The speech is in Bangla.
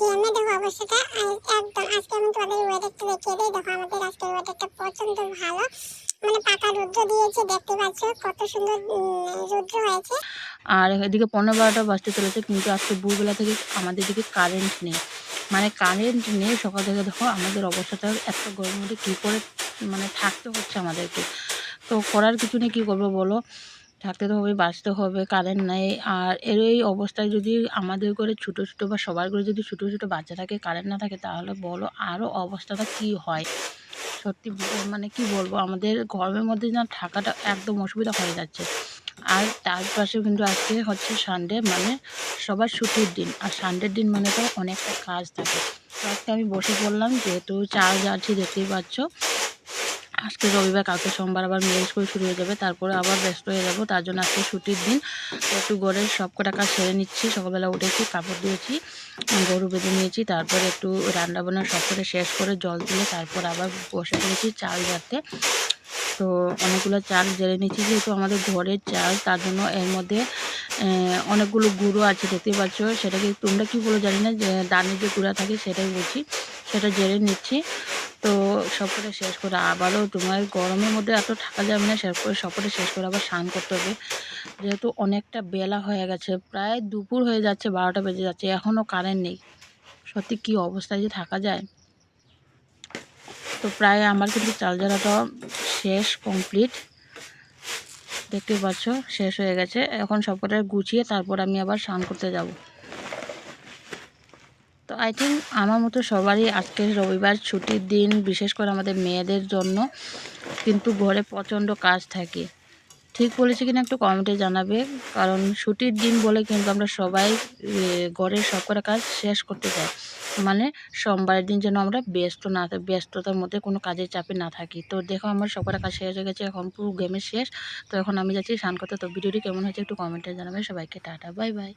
গেমে দেখো অবস্থাটা আ- একদম আজকে আমি তোমাদের ওয়েদারটা দেখিয়ে দিই। দেখো, আমাদের আজকের ওয়েদারটা ভালো। মানে পাকা রুদ্র দিয়েছে, দেখতে পাচ্ছ কত সুন্দর রুদ্র হয়েছে। আর এদিকে পনেরো বারোটা বাজতে চলেছে, কিন্তু আজকে ভোরবেলা থেকে আমাদের দিকে কারেন্ট নেই। মানে কারেন্ট নেই, সকাল থেকে দেখো, আমাদের অবস্থাটা এত গরমের মধ্যে কী করে মানে থাকতে হচ্ছে আমাদেরকে। তো করার কিছু নেই, কী করব বলো? থাকতে তো হবে, বাঁচতে হবে, কারেন্ট নেই। আর এর এই অবস্থায় যদি আমাদের করে ছোটো ছোটো বা সবার করে যদি ছোটো ছোটো বাচ্চা থাকে, কারেন্ট না থাকে, তাহলে বলো আরও অবস্থাটা কী হয়? সত্যি মানে কি বলব, আমাদের গরমের মধ্যে না থাকাটা একদম অসুবিধা হয়ে যাচ্ছে। আর তার পাশে কিন্তু আজকে হচ্ছে সানডে মানে সবার ছুটির দিন। আর সানডের দিন মানে তো অনেকটা কাজ থাকে। তো আজকে আমি বসে পড়লাম, যেহেতু চার্জ আছে দেখতেই পাচ্ছ। আজকে রবিবার, কালকে সোমবার আবার মেয়ে স্কুল শুরু হয়ে যাবে। তারপরে আবার ব্যস্ত হয়ে যাব। তার জন্য আজকে ছুটির দিন। তো একটু ঘরের সব কটা কাজ সেরে নিচ্ছি। সকালবেলা উঠেছি, কাপড় দিয়েছি গরু বেঁধে নিয়েছি। তারপরে একটু রান্না বান্না সব করে শেষ করে জল তুলে তারপর আবার বসে পড়েছি চাল যাতে তো অনেকগুলো চাল জেলে নিচ্ছি যেহেতু আমাদের ঘরের চাল, তার জন্য এর মধ্যে অনেকগুলো গুঁড়ো আছে, দেখতে পাচ্ছ? সেটাকে তোমরা কি বলো জানি না, যে দানের যে গুঁড়া থাকে সেটাই বলছি। সেটা জেলে নিচ্ছি। তো সবকটা শেষ করে আবারও তোমার গরমের মধ্যে এত থাকা যাবে না শেষ করে সবকটা শেষ করে আবার স্নান করতে হবে। যেহেতু অনেকটা বেলা হয়ে গেছে, প্রায় দুপুর হয়ে যাচ্ছে, বারোটা বেজে যাচ্ছে এখনও কারেন্ট নেই। সত্যি কি অবস্থায় যে থাকা যায়। তো প্রায় আমার কিন্তু চার্জারটা শেষ কমপ্লিট। দেখতে পাচ্ছ, শেষ হয়ে গেছে। এখন সবকটা গুছিয়ে তারপর আমি আবার স্নান করতে যাব। তো আই থিঙ্ক আমার মতো সবারই আজকের রবিবার ছুটির দিন, বিশেষ করে আমাদের মেয়েদের জন্য কিন্তু ঘরে প্রচণ্ড কাজ থাকে। ঠিক বলেছি কিনা একটু কমেন্টে জানাবে, কারণ ছুটির দিন বলে কিন্তু আমরা সবাই ঘরের সব কটা কাজ শেষ করতে চাই। মানে সোমবারের দিন যেন আমরা ব্যস্ত না, ব্যস্ততার মধ্যে কোনো কাজের চাপে না থাকি। তো দেখো আমার কটা কাজ শেষ হয়ে গেছে, এখন পুরো গেমের শেষ। তো এখন আমি যাচ্ছি স্নান করতে। তো ভিডিওটি কেমন হয়েছে একটু কমেন্টে জানাবে সবাইকে। Tata bye bye